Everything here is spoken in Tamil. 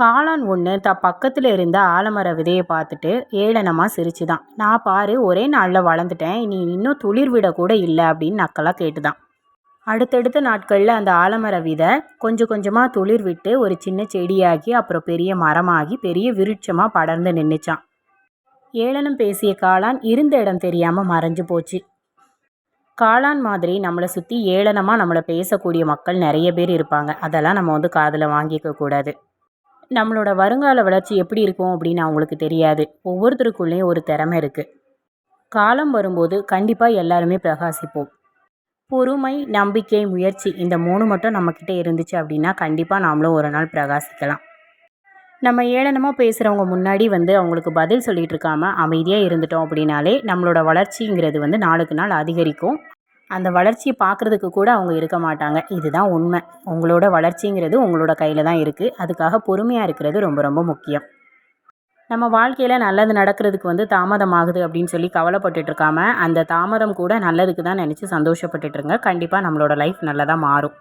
காளான் ஒன்று த பக்கத்தில் இருந்த ஆலமர விதையை பார்த்துட்டு ஏளனமாக சிரிச்சுதான். நான் பாரு ஒரே நாளில் வளர்ந்துட்டேன். நீ இன்னும் துளிர் விட கூட இல்லை அப்படின்னு நக்கலாக கேட்டுதான். அடுத்தடுத்த நாட்களில் அந்த ஆலமர விதை கொஞ்சம் கொஞ்சமாக துளிர் விட்டு ஒரு சின்ன செடியாகி அப்புறம் பெரிய மரமாகி பெரிய விருட்சமாக படர்ந்து நின்றுச்சான் ஏளனம் பேசிய காளான் இருந்த இடம் தெரியாமல் மறைஞ்சு போச்சு. காளான் மாதிரி நம்மளை சுற்றி ஏளனமாக நம்மளை பேசக்கூடிய மக்கள் நிறைய பேர் இருப்பாங்க. அதெல்லாம் நம்ம வந்து காதில் வாங்கிக்க கூடாது. நம்மளோட வருங்கால வளர்ச்சி எப்படி இருக்கும் அப்படின்னு அவங்களுக்கு தெரியாது. ஒவ்வொருத்தருக்குள்ளேயும் ஒரு திறமை இருக்குது காலம் வரும்போது கண்டிப்பாக எல்லாருமே பிரகாசிப்போம். பொறுமை நம்பிக்கை முயற்சி இந்த மூணு மட்டும் நம்மக்கிட்ட இருந்துச்சு அப்படின்னா கண்டிப்பாக நாமளும் ஒரு நாள் பிரகாசிக்கலாம். நம்ம ஏளனமாக பேசுகிறவங்க முன்னாடி வந்து அவங்களுக்கு பதில் சொல்லிகிட்டு இருக்காமல் அமைதியாக இருந்துட்டோம் அப்படின்னாலே நம்மளோட வளர்ச்சிங்கிறது வந்து நாளுக்கு நாள் அதிகரிக்கும். அந்த வளர்ச்சியை பார்க்குறதுக்கு கூட அவங்க இருக்க மாட்டாங்க. இதுதான் உண்மை. உங்களோட வளர்ச்சிங்கிறது உங்களோட கையில் தான் இருக்குது அதுக்காக பொறுமையாக இருக்கிறது ரொம்ப ரொம்ப முக்கியம். நம்ம வாழ்க்கையில் நல்லது நடக்கிறதுக்கு வந்து தாமதம் ஆகுது அப்படின்னு சொல்லி கவலைப்பட்டுட்டு இருக்காம அந்த தாமதம் கூட நல்லதுக்கு தான் நினச்சி சந்தோஷப்பட்டுட்ருங்க கண்டிப்பாக நம்மளோட லைஃப் நல்லதாக மாறும்.